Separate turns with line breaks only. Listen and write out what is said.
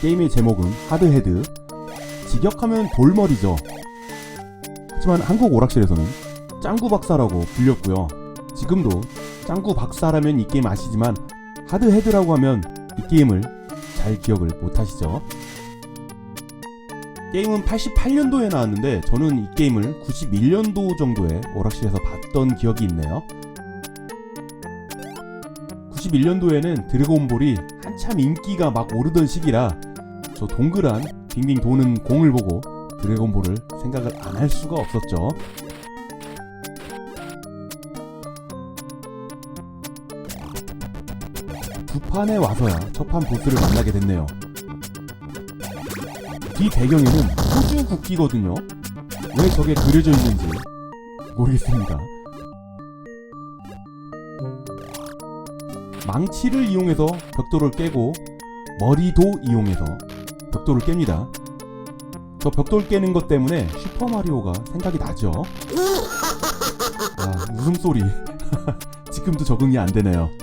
게임의 제목은 하드헤드. 직역하면 돌머리죠. 하지만 한국 오락실에서는 짱구 박사라고 불렸고요. 지금도 짱구 박사라면 이 게임 아시지만 하드헤드라고 하면 이 게임을 잘 기억을 못 하시죠. 게임은 88년도에 나왔는데 저는 이 게임을 91년도 정도에 오락실에서 봤던 기억이 있네요. 91년도에는 드래곤볼이 한참 인기가 막 오르던 시기라 저 동그란 빙빙 도는 공을 보고 드래곤볼을 생각을 안 할 수가 없었죠. 두 판에 와서야 첫 판 보스를 만나게 됐네요. 뒤 배경에는 호주 국기거든요. 왜 저게 그려져 있는지 모르겠습니다. 망치를 이용해서 벽돌을 깨고 머리도 이용해서 벽돌을 깹니다. 저 벽돌 깨는 것 때문에 슈퍼마리오가 생각이 나죠. 아, 웃음소리. 지금도 적응이 안 되네요.